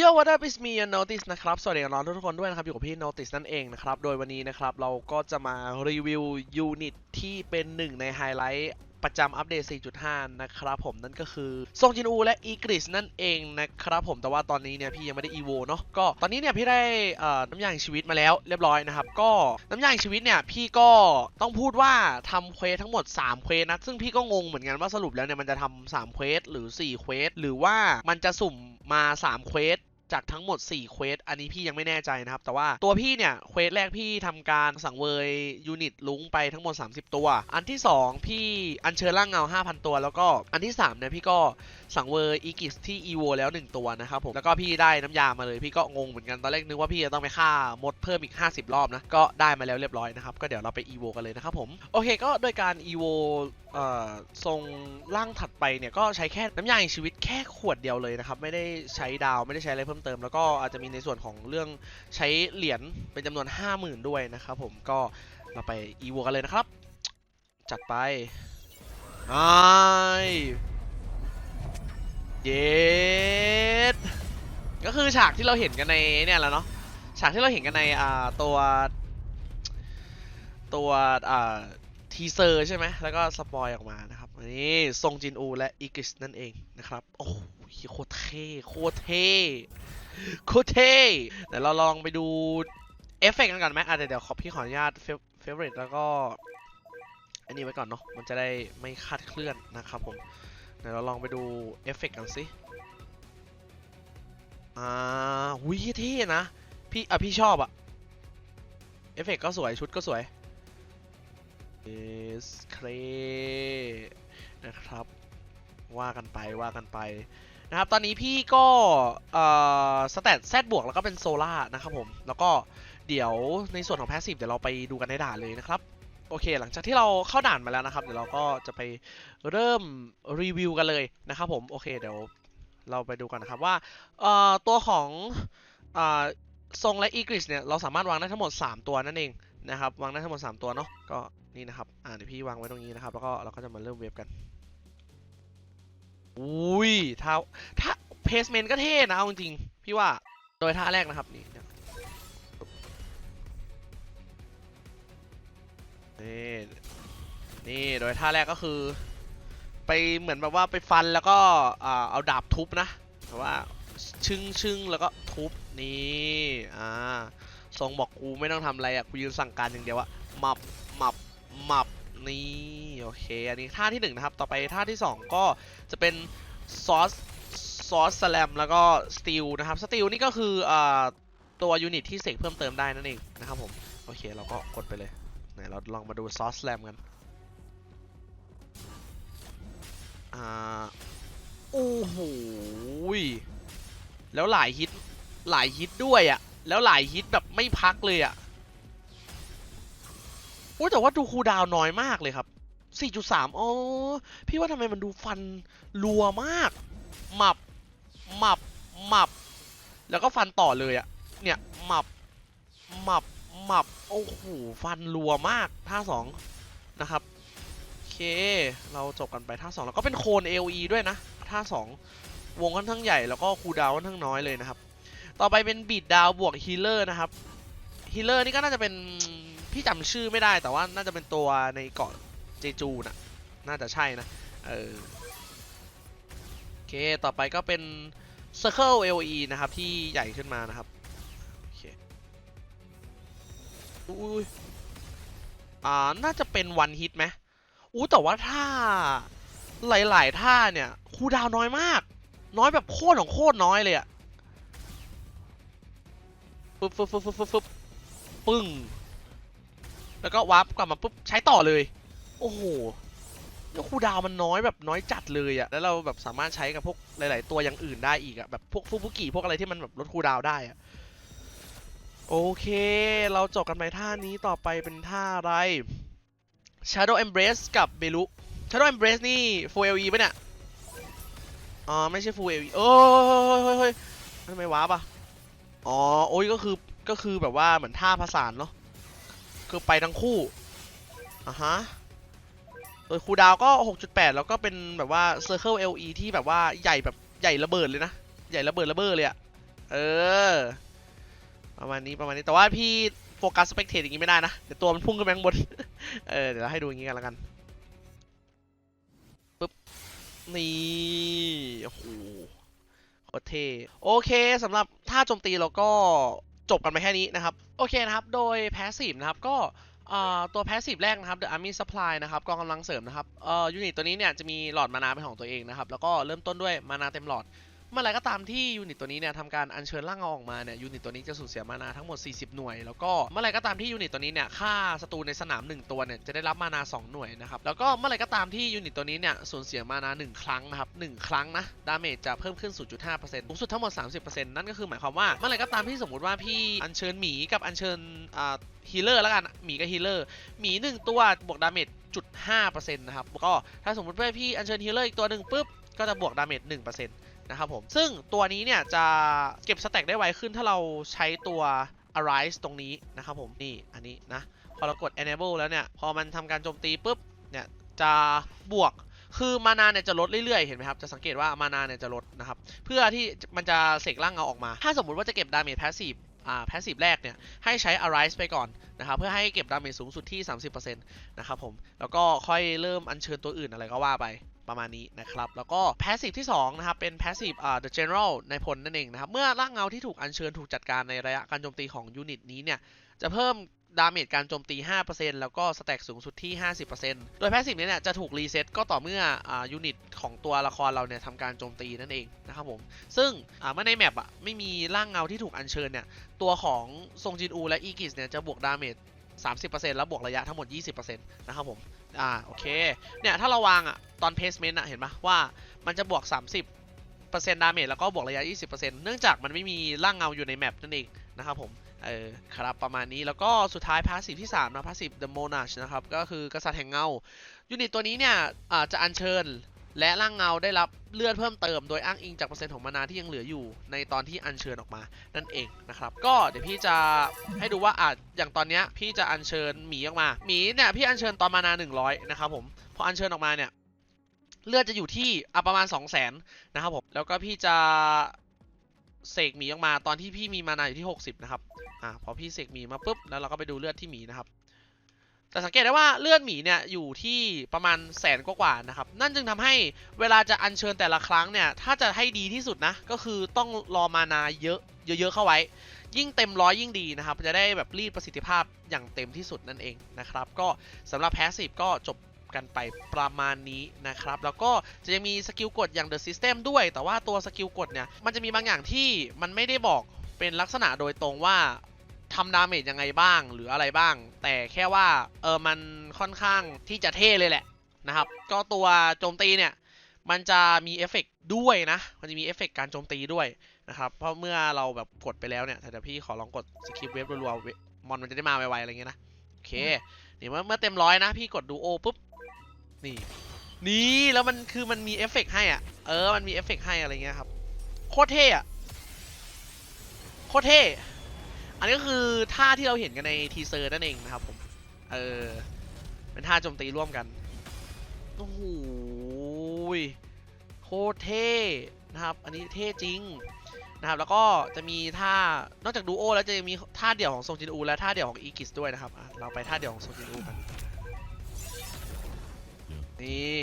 Yo what up is me and Notice นะครับ สวัสดีน้องทุกคนด้วยนะครับ อยู่กับพี่ Notice นั่นเองนะครับ โดยวันนี้นะครับ เราก็จะมารีวิวยูนิตที่เป็นหนึ่งในไฮไลท์ประจำอัปเดต 4.5 นะครับผมนั่นก็คือซงจินอูและอีกริสนั่นเองนะครับผมแต่ว่าตอนนี้เนี่ยพี่ยังไม่ได้อีโวเนาะก็ตอนนี้เนี่ยพี่ได้น้ำยางชีวิตมาแล้วเรียบร้อยนะครับ ก็น้ำยางชีวิตเนี่ยพี่ก็ต้องพูดว่าทำเควสทั้งหมด 3 เควสนะ ซึ่งพี่ก็งงเหมือนกันว่าสรุปแล้วเนี่ยมันจะทำ3เควสหรือ 4 เควสหรือว่ามันจะสุ่มมา 3 เควส จากทั้งหมด4เควสอันนี้พี่ยังไม่แน่ใจนะครับ แต่ว่าตัวพี่เนี่ยเควสแรกพี่ทำการสังเวยยูนิตลุงไปทั้งหมด 30 ตัว อันที่ 2 พี่อัญเชิญร่างเงา 5,000 ตัว แล้วก็อันที่3เนี่ยพี่ก็สังเวยอีกิสที่อีโวแล้ว 1 ตัวนะครับผมแล้วก็พี่ได้น้ำยามาเลยพี่ก็งงเหมือนกันตอนแรกนึกว่าพี่จะต้องไปฆ่ามดเพิ่มอีก 50 รอบนะก็ได้มาแล้วเรียบร้อยนะครับก็เดี๋ยวเราไปอีโวกันเลยนะครับผมโอเคก็โดยการอีโวเอ่อทรงร่างถัดไปเนี่ยก็ใช้แค่น้ำยาชีวิตแค่ขวดเดียวเลยนะครับไม่ได้ใช้ดาวไม่ได้ใช้อะไรเพิ่มเติม แล้วก็อาจจะมีในส่วนของเรื่องใช้เหรียญเป็นจำนวน 50,000 ด้วยนะครับผมก็เราไปอีวัวกันเลยนะครับ จัดไปไอเย็ดก็คือฉากที่เราเห็นกันในเนี่ยแหละเนาะฉากที่เราเห็นกันในอ่าตัวตัวอ่าทีเซอร์ใช่ไหมแล้วก็สปอยออกมานะครับนี่ซงจินอูและอีกิสนั่นเองนะครับ โอ้ โหโคตรเท่โคตรเท่โคตรเท่เดี๋ยวเราลองไปดูเอฟเฟกต์กันก่อนไหมอะเดี๋ยวเดี๋ยวขอพี่ขออนุญาตเฟเวอร์แล้วก็อันนี้ไว้ก่อนเนาะมันจะได้ไม่คาดเคลื่อนนะครับผมเดี๋ยวเราลองไปดูเอฟเฟกต์กันสิอ่าหุยเท่นะพี่อะพี่ชอบอะเอฟเฟกต์ก็สวยชุดก็สวยเอสเครนะครับ ว่ากันไปว่ากันไป นะครับ ตอนนี้พี่ก็สแตทแซดบวกแล้วก็เป็นโซล่านะครับผม แล้วก็เดี๋ยวในส่วนของแพสซีฟเดี๋ยวเราไปดูกันในด่านเลยนะครับ โอเค หลังจากที่เราเข้าด่านมาแล้วนะครับ เดี๋ยวเราก็จะไปเริ่มรีวิวกันเลยนะครับผม โอเค เดี๋ยวเราไปดูกันนะครับว่าตัวของอทรงและอีกริสเนี่ยเราสามารถวางได้ทั้งหมด 3 ตัวนั่นเองนะครับ วางได้ทั้งหมด 3 ตัวเนาะ ก็นี่นะครับ อ่าเดี๋ยวพี่วางไว้ตรงนี้นะครับ แล้วก็เราก็จะมาเริ่มเวฟกัน อุ้ยท่าท่าเพสเมนก็เท่นะเอาจริงๆพี่ว่าโดยท่าแรกนะครับนี่เนี่ยนี่โดยท่าแรกก็คือ ไปเหมือนแบบว่าไปฟันแล้วก็เอาดาบทุบนะแต่ว่าชึ่งชึ่งแล้วก็ทุบนี่อ่าทรงบอกกูไม่ต้องทำอะไรอะกูยืนสั่งการอย่างเดียวอะมับหมับหมับ นี่โอเค อันนี้ท่าที่หนึ่งนะครับ ต่อไปท่าที่สองก็จะเป็นซอสซอสสแลมแล้วก็สตีลนะครับสตีลนี่ก็คืออ่าตัวยูนิตที่เสกเพิ่มเติมได้นั่นเองนะครับผม โอเคเราก็กดไปเลยไหนเราลองมาดูซอสสแลมกันอ่าโอ้โหแล้วหลายฮิตหลายฮิตด้วยอะ่ะแล้วหลายฮิตแบบไม่พักเลยอะ อ้ยแต่ว่าดูคูดาวน้อยมากเลยครับ 4.3 อ๋อ พี่ว่าทำไมมันดูฟันรัวมาก หมับ หมับ หมับ แล้วก็ฟันต่อเลยอะเนี่ย หมับ หมับ หมับ โอ้โห ฟันรัวมาก ท่าสองนะครับโอเค เราจบกันไปท่าสองแล้วก็เป็นโคน AOE ด้วยนะ ท่าสองวงค่อนข้างใหญ่แล้วก็คูดาวน์ค่อนข้างน้อยเลยนะครับ ต่อไปเป็นบีดดาวบวกฮีเลอร์นะครับฮีเลอร์นี่ก็น่าจะเป็น พี่จำชื่อไม่ได้แต่ว่าน่าจะเป็นตัวในเกาะเจจูน่ะน่าจะใช่นะ เออโอเค ต่อไปก็เป็น Circle LE นะครับ ที่ใหญ่ขึ้นมานะครับ โอเคอุ้ยอ่า น่าจะเป็นวันฮิตไหมอู้แต่ว่าถ้าหลาย ๆ ท่าเนี่ยคูดาวน้อยมาก น้อยแบบโคตรของโคตรน้อยเลยอะฟึบฟึบฟึบฟึบฟึบฟึบปึ้ง แล้วก็วาร์ปกลับมาปุ๊บใช้ต่อเลย โอ้โหแล้วคูดาวมันน้อยแบบน้อยจัดเลยอะแล้วเราแบบสามารถใช้กับพวกหลาย ๆ ตัวอย่างอื่นได้อีกอะแบบพวกฟูบุกิพวกอะไรที่มันแบบลดคูดาวได้อะโอเค เราจบกันไปท่านี้ต่อไปเป็นท่าอะไร Shadow Embrace กับเบลุ Shadow Embrace นี่ Full LE ปะเนี่ย อ๋อ ไม่ใช่ Full LE โอ้ยเฮ้ยเฮ้ยเฮ้ยทำไมวาร์ปอะอ๋อ โอ้ยก็คือ ก็คือแบบว่าเหมือนท่าผสานเนาะ คือไปทั้งคู่อะฮะโดยคูลดาวน์ก็ 6.8 แล้วก็เป็นแบบว่า Circle LE ที่แบบว่าใหญ่แบบใหญ่ระเบิดเลยนะ ใหญ่ระเบิดระเบ้อเลยอะเออ ประมาณนี้ประมาณนี้ แต่ว่าพี่โฟกัสสเปกเทตอย่างนี้ไม่ได้นะ เดี๋ยวตัวมันพุ่งขึ้นไปข้างบน เออ เดี๋ยวเราให้ดูอย่างนี้กันแล้วกัน ปึ๊บ นี่ โอ้โหโคตรเท่โอเคสำหรับท่าโจมตีเราก็ จบกันไปแค่นี้นะครับ โอเคนะครับ โดยแพสซีฟนะครับก็ตัวแพสซีฟแรกนะครับ The Army Supply นะครับกองกำลังเสริมนะครับยูนิตตัวนี้เนี่ยจะมีหลอดมานาเป็นของตัวเองนะครับ แล้วก็เริ่มต้นด้วยมานาเต็มหลอด เมื่อไรก็ตามที่ยูนิตตัวนี้เนี่ยทำการอัญเชิญร่างเงาออกมาเนี่ยยูนิตตัวนี้จะสูญเสียมานาทั้งหมด 40 หน่วย แล้วก็เมื่อไรก็ตามที่ยูนิตตัวนี้เนี่ยฆ่าศัตรูในสนาม 1 ตัวเนี่ยจะได้รับมานา 2 หน่วยนะครับแล้วก็เมื่อไรก็ตามที่ยูนิตตัวนี้เนี่ยสูญเสียมานา 1 ครั้งนะครับ1ครั้งนะดาเมจจะเพิ่มขึ้น 0.5%สูงสุดทั้งหมด 30%นั่นก็คือหมายความว่าเมื่อไรก็ตามที่สมมติว่าพี่อัญเชิญหมีกับอัญเชิญอ่าฮีเลอร์แล้วกันหมีกับฮีเลอร์หมีหนึ่งตัวบวกดาเมจจุด5%นะครับก็ถ้าสมมติว่าพี่อัญเชิญฮีเลอร์อีกตัวหนึ่งปุ๊บก็จะบวกดาเมจ1%น นะครับผม ซึ่งตัวนี้เนี่ยจะเก็บสแต็กได้ไวขึ้นถ้าเราใช้ตัว arise ตรงนี้นะครับผม นี่อันนี้นะ พอเรากด enable แล้วเนี่ย พอมันทำการโจมตีปุ๊บ เนี่ยจะบวกคือมานาเนี่ยจะลดเรื่อยๆ เห็นไหมครับ จะสังเกตว่ามานาเนี่ยจะลดนะครับ เพื่อที่มันจะเสกร่างเงาออกมา ถ้าสมมุติว่าจะเก็บดาเมจ passive อ่า passive แรกเนี่ย ให้ใช้ arise ไปก่อนนะครับ เพื่อให้เก็บดาเมจสูงสุดที่ 30%นะครับผม แล้วก็ค่อยเริ่มอัญเชิญตัวอื่นอะไรก็ว่าไป ประมาณนี้นะครับ แล้วก็ passive ที่2นะครับเป็น passive อ่า the general ในพลนั่นเองนะครับ เมื่อร่างเงาที่ถูกอัญเชิญถูกจัดการในระยะการโจมตีของยูนิตนี้เนี่ย จะเพิ่มดาเมจการโจมตี 5%แล้วก็สแต็กสูงสุดที่ 50%โดย passive นี้เนี่ยจะถูกรีเซ็ตก็ต่อเมื่ออ่ายูนิตของตัวละครเราเนี่ยทำการโจมตีนั่นเองนะครับผม ซึ่งอ่าเมื่อในแมปอะไม่มีร่างเงาที่ถูกอัญเชิญเนี่ย ตัวของซงจินอูและอีกิสเนี่ยจะบวกดาเมจ30%แล้วบวกระยะทั้งหมด 20%นะครับผม อ่าโอเค เนี่ยถ้าเราวางอะตอนเพสเมนต์อะเห็นปะว่ามันจะบวก 30%ดาเมจแล้วก็บวกระยะ 20%เนื่องจากมันไม่มีร่างเงาอยู่ในแมปนั่นเองนะครับผมเออครับประมาณนี้แล้วก็สุดท้ายพาสซีฟที่3นะพาสซีฟเดอะโมนาชนะครับก็คือกษัตริย์แห่งเงายูนิตตัวนี้เนี่ยอ่าจะอัญเชิญ และร่างเงาได้รับเลือดเพิ่มเติมโดยอ้างอิงจากเปอร์เซ็นต์ของมานาที่ยังเหลืออยู่ ในตอนที่อัญเชิญออกมานั่นเองนะครับ ก็เดี๋ยวพี่จะให้ดูว่าอะอย่างตอนเนี้ยพี่จะอัญเชิญหมีออกมาหมีเนี่ยพี่อัญเชิญตอนมานา 100 นะครับผมพออัญเชิญออกมาเนี่ยเลือดจะอยู่ที่อะประมาณ 2 0 0 0 0 0นะครับผมแล้วก็พี่จะเสกหมีออกมาตอนที่พี่มีมานาอยู่ที่ 60 นะครับอะพอพี่เสกหมีมาปุ๊บแล้วเราก็ไปดูเลือดที่หมีนะครับ แต่สังเกตได้ว่าเลือดหมีเนี่ยอยู่ที่ประมาณแสนกว่าๆนะครับ นั่นจึงทำให้เวลาจะอัญเชิญแต่ละครั้งเนี่ย ถ้าจะให้ดีที่สุดนะ ก็คือต้องรอมานาเยอะเยอะๆเข้าไว้ ยิ่งเต็มร้อยยิ่งดีนะครับ จะได้แบบรีดประสิทธิภาพอย่างเต็มที่สุดนั่นเองนะครับ ก็สำหรับ Passive ก็จบกันไปประมาณนี้นะครับ แล้วก็จะยังมีสกิลกดอย่าง The System ด้วย แต่ว่าตัวสกิลกดเนี่ย มันจะมีบางอย่างที่มันไม่ได้บอกเป็นลักษณะโดยตรงว่า ทำดาเมจยังไงบ้างหรืออะไรบ้าง แต่แค่ว่าเออมันค่อนข้างที่จะเท่เลยแหละนะครับ ก็ตัวโจมตีเนี่ยมันจะมีเอฟเฟกต์ด้วยนะ มันจะมีเอฟเฟกต์การโจมตีด้วยนะครับ เพราะเมื่อเราแบบกดไปแล้วเนี่ยแต่เดี๋ยวพี่ขอลองกดสกิปเวฟรัวๆมอนมันจะได้มาไวๆอะไรเงี้ยนะ โอเค นี่เมื่อเมื่อเต็มร้อยนะ พี่กดดูโอปุ๊บ นี่ นี่แล้วมันคือมันมีเอฟเฟกต์ให้อะ เออ มันมีเอฟเฟกต์ให้อะไรเงี้ยครับ โคตรเท่อะโคตรเท่ อันนี้ก็คือท่าที่เราเห็นกันในทีเซอร์นั่นเองนะครับผม เออ เป็นท่าโจมตีร่วมกัน โอ้โหโคตรเท่นะครับ อันนี้เท่จริงนะครับ แล้วก็จะมีท่า นอกจากดูโอแล้วจะมีท่าเดี่ยวของโซจินอูและท่าเดี่ยวของอีกิสด้วยนะครับ เราไปท่าเดี่ยวของโซจินอูกัน นี่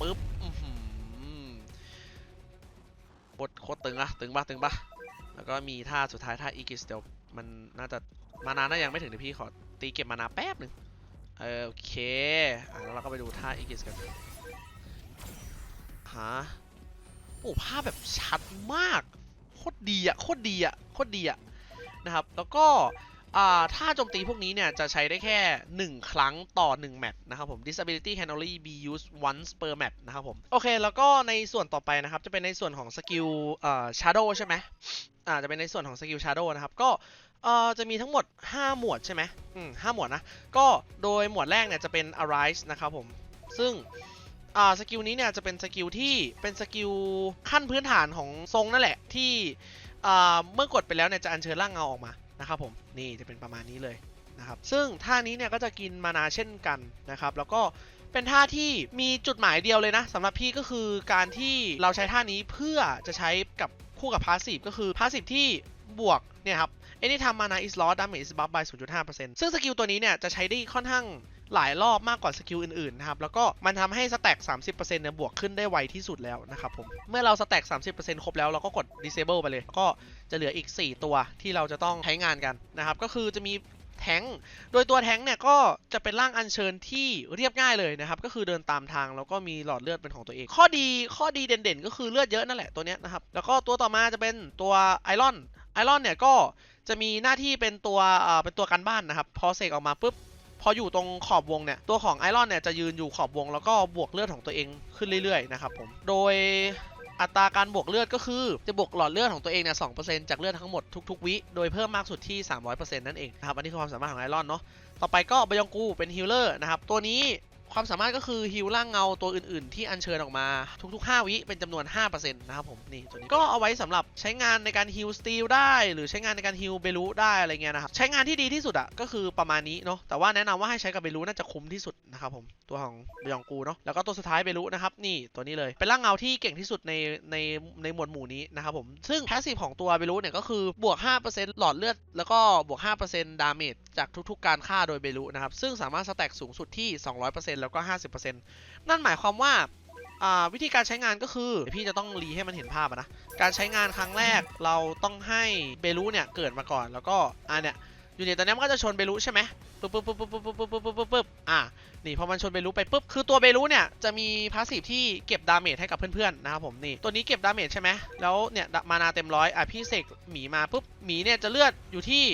ปึ๊บ บทโคตรตึงอะตึงปะตึงปะ แล้วก็มีท่าสุดท้ายท่าอีกิสเดี๋ยวมันน่าจะมานาน่ายังไม่ถึงเดี๋ยวพี่ขอตีเก็บมานาแป๊บหนึ่งเออโอเคอะแล้วเราก็ไปดูท่าอีกิสกันฮะโอ้ภาพแบบชัดมากโคตรดีอะโคตรดีอะโคตรดีอะนะครับ แล้วก็อ่าถ้าโจมตีพวกนี้เนี่ย จะใช้ได้แค่ 1 ครั้งต่อ 1 แมตช์นะครับผม disability can only be used once per match นะครับผม โอเค แล้วก็ในส่วนต่อไปนะครับ จะเป็นในส่วนของสกิลอ่อ shadow ใช่ไหม อาจจะเป็นในส่วนของสกิล shadow นะครับก็เอ่อจะมีทั้งหมด 5 หมวดใช่ไหมอืมห้าหมวดนะ ก็โดยหมวดแรกเนี่ยจะเป็น arise นะครับผม ซึ่งอ่าสกิลนี้เนี่ยจะเป็นสกิลที่เป็นสกิลขั้นพื้นฐานของทรงนั่นแหละที่อ่าเมื่อกดไปแล้วเนี่ยจะอัญเชิญร่างเงาออกมานะครับผมนี่จะเป็นประมาณนี้เลยนะครับซึ่งท่านี้เนี่ยก็จะกินมานาเช่นกันนะครับแล้วก็เป็นท่าที่มีจุดหมายเดียวเลยนะสำหรับพี่ก็คือการที่เราใช้ท่านี้เพื่อจะใช้กับ คู่กับพาสซีฟก็คือพาสซีฟที่บวกเนี่ยครับ anytime mana is lost damage is buffed by 0.5%ซึ่งสกิลตัวนี้เนี่ยจะใช้ได้ค่อนข้างหลายรอบมากกว่าสกิลอื่นๆนะครับ แล้วก็มันทำให้สแต็ก 30%เนี่ยบวกขึ้นได้ไวที่สุดแล้วนะครับผม เมื่อเราสแต็ก 30%ครบแล้วเราก็กด disable ไปเลย ก็จะเหลืออีก 4 ตัวที่เราจะต้องใช้งานกันนะครับ ก็คือจะมี แท้งโดยตัวแท้งเนี่ยก็จะเป็นร่างอัญเชิญที่เรียบง่ายเลยนะครับ ก็คือเดินตามทางแล้วก็มีหลอดเลือดเป็นของตัวเอง ข้อดีข้อดีเด่นๆ ก็คือเลือดเยอะนั่นแหละตัวเนี้ยนะครับ แล้วก็ตัวต่อมาจะเป็นตัวไอรอน ไอรอนเนี่ยก็จะมีหน้าที่เป็นตัวเอ่อเป็นตัวกันบ้านนะครับ พอเสกออกมาปุ๊บพออยู่ตรงขอบวงเนี่ย ตัวของไอรอนเนี่ยจะยืนอยู่ขอบวง แล้วก็บวกเลือดของตัวเองขึ้นเรื่อยๆนะครับผม โดย อัตราการบวกเลือดก็คือ จะบวกหลอดเลือดของตัวเองเนี่ย2%จากเลือดทั้งหมดทุกๆวิ โดยเพิ่มมากสุดที่ 300%นั่นเองนะครับ อันนี้คือความสามารถของไอรอนเนาะ ต่อไปก็บยองกูเป็นฮิลเลอร์นะครับ ตัวนี้ ความสามารถก็คือฮิลร่างเงาตัวอื่นๆ ที่อัญเชิญออกมาทุก ๆ 5 วิเป็นจำนวน 5%นะครับผมนี่ตัวนี้ก็เอาไว้สำหรับใช้งานในการฮิลสตีลได้ หรือใช้งานในการฮิลเบลูได้อะไรเงี้ยนะครับใช้งานที่ดีที่สุดอะก็คือประมาณนี้เนาะแต่ว่าแนะนำว่าให้ใช้กับเบลูน่าจะคุ้มที่สุดนะครับผมตัวของเบยองกูเนาะแล้วก็ตัวสุดท้ายเบลูนะครับนี่ตัวนี้เลยเป็นร่างเงาที่เก่งที่สุดในในในหมวดหมู่นี้นะครับผมซึ่งแพสซีฟของตัวเบลูเนี่ยก็คือบวก 5%หลอดเลือด แล้วก็บวก 5%ดาเมจจากทุกๆ การฆ่าโดยเบลูนะครับซึ่งสามารถสแต็กสูงสุดที่ 200%แล้วก็ 50%นั่นหมายความว่าวิธีการใช้งานก็คือ พี่จะต้องรีให้มันเห็นภาพนะ การใช้งานครั้งแรกเราต้องให้เบลูเนี่ยเกิดมาก่อนแล้วก็อ่าเนี่ยอยู่เนี่ยตอนนี้มันก็จะชนเบลูใช่ไหมปึ๊บปึ๊บปึ๊บปึ๊บปึ๊บปึ๊บปึ๊บปึ๊บปึ๊บอะนี่พอมันชนเบลูไปปุ๊บคือตัวเบลูเนี่ยจะมีพาสซีฟที่เก็บดาเมจให้กับเพื่อนๆนะครับผมนี่ตัวนี้เก็บดาเมจใช่ไหมแล้วเนี่ยมานาเต็มร้อยอะพี่เสกหมีมาปุ๊บหมีเนี่ยจะเลือดอยู่ที่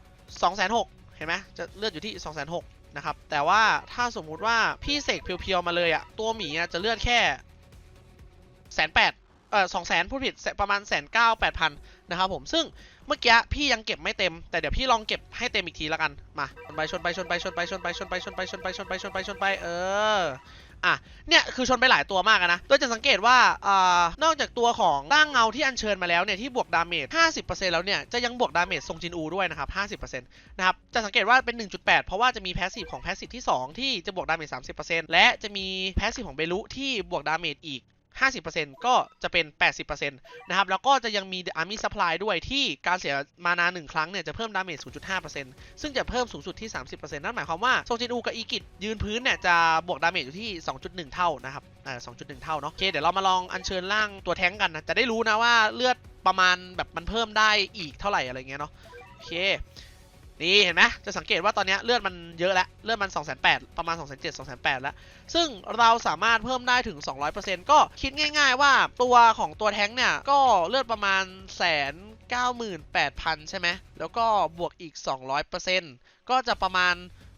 2องแสนหกเห็นไหมจะเลือดอยู่ที่2องแส นะครับ แต่ว่าถ้าสมมุติว่าพี่เสกเพียวๆมาเลยอะตัวหมีอะจะเลือดแค่แสนแปดเออสองแสนพูดผิดแสนประมาณแสนเก้าแปดพันนะครับผมซึ่งเมื่อกี้พี่ยังเก็บไม่เต็ม แต่เดี๋ยวพี่ลองเก็บให้เต็มอีกทีละกันมาชนไปชนไปชนไปชนไปชนไปชนไปชนไปชนไปชนไปชนไปชนไปเออ อะเนี่ยคือชนไปหลายตัวมากนะ โดยจะสังเกตว่าอ่านอกจากตัวของร่างเงาที่อัญเชิญมาแล้วเนี่ยที่บวกดาเมจ 50%แล้วเนี่ยจะยังบวกดาเมจทรงจินอูด้วยนะครับ 50%นะครับ จะสังเกตว่าเป็น 1.8 เพราะว่าจะมีแพสซีฟของแพสซีฟที่ 2 ที่จะบวกดาเมจ 30%และจะมีแพสซีฟของเบลุที่บวกดาเมจอีก 50%ก็จะเป็น 80%นะครับ แล้วก็จะยังมี Army Supply ด้วยที่การเสียมานา 1 ครั้งเนี่ยจะเพิ่มดาเมจ 0.5%ซึ่งจะเพิ่มสูงสุดที่ 30%นั่นหมายความว่าโซจินอูกับอีกิจยืนพื้นเนี่ยจะบวกดาเมจอยู่ที่ 2.1 เท่านะครับอ่า2.1 เท่าเนาะ โอเค เดี๋ยวเรามาลองอัญเชิญร่างตัวแท้งกันนะ จะได้รู้นะว่าเลือดประมาณแบบมันเพิ่มได้อีกเท่าไหร่อะไรเงี้ยเนาะ โอเค นี่เห็นไหมจะสังเกตว่าตอนนี้เลือดมันเยอะแล้ว เลือดมัน2 8 0 0 0ประมาณ 2 7 0 0 2 8 0 0แล้ว ซึ่งเราสามารถเพิ่มได้ถึง 200%ก็คิดง่ายๆว่าตัวของตัวแท้งเนี่ย ก็เลือดประมาณแสน98,000 ใช่ไหม แล้วก็บวกอีก 200%ก็จะประมาณ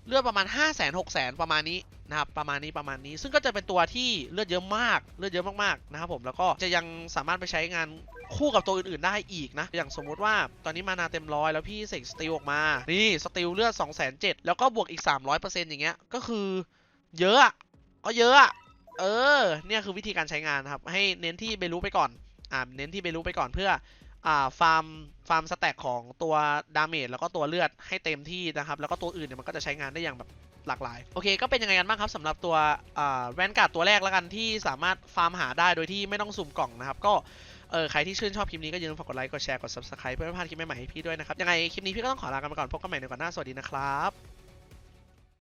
เลือดประมาณ 5 0 0 0 0 0 6 0 0 0 ประมาณนี้นะครับประมาณนี้ประมาณนี้ ซึ่งก็จะเป็นตัวที่เลือดเยอะมากเลือดเยอะมากๆนะครับผมแล้วก็จะยังสามารถไปใช้งานคู่กับตัวอื่นๆได้อีกนะ อย่างสมมุติว่าตอนนี้มานาเต็มร้อยแล้วพี่เสกสติลออกมา นี่สติลเลือด 2 7 0 0 แล้วก็บวกอีก 300%อย่างเงี้ยก็คือเยอะก็เยอะเออเนี่ยคือวิธีการใช้งานครับให้เน้นที่เบลูไปก่อนอ่าเน้นที่เบลูไปก่อนเพื่อ อ่าฟาร์มฟาร์มสแต็กของตัวดาเมจแล้วก็ตัวเลือดให้เต็มที่นะครับ แล้วก็ตัวอื่นเนี่ยมันก็จะใช้งานได้อย่างแบบหลากหลาย โอเค ก็เป็นยังไงกันบ้างครับสำหรับตัวแวนการ์ดตัวแรกแล้วกันที่สามารถฟาร์มหาได้โดยที่ไม่ต้องสุ่มกล่องนะครับ ก็เออใครที่ชื่นชอบคลิปนี้ก็อย่าลืมฝากกดไลค์กดแชร์กด subscribe เพื่อไม่พลาดคลิปใหม่ๆให้พี่ด้วยนะครับยังไงคลิปนี้พี่ก็ต้องขอลากันไปก่อนพบกันใหม่ในก่อนหน้าสวัสดีนะครับ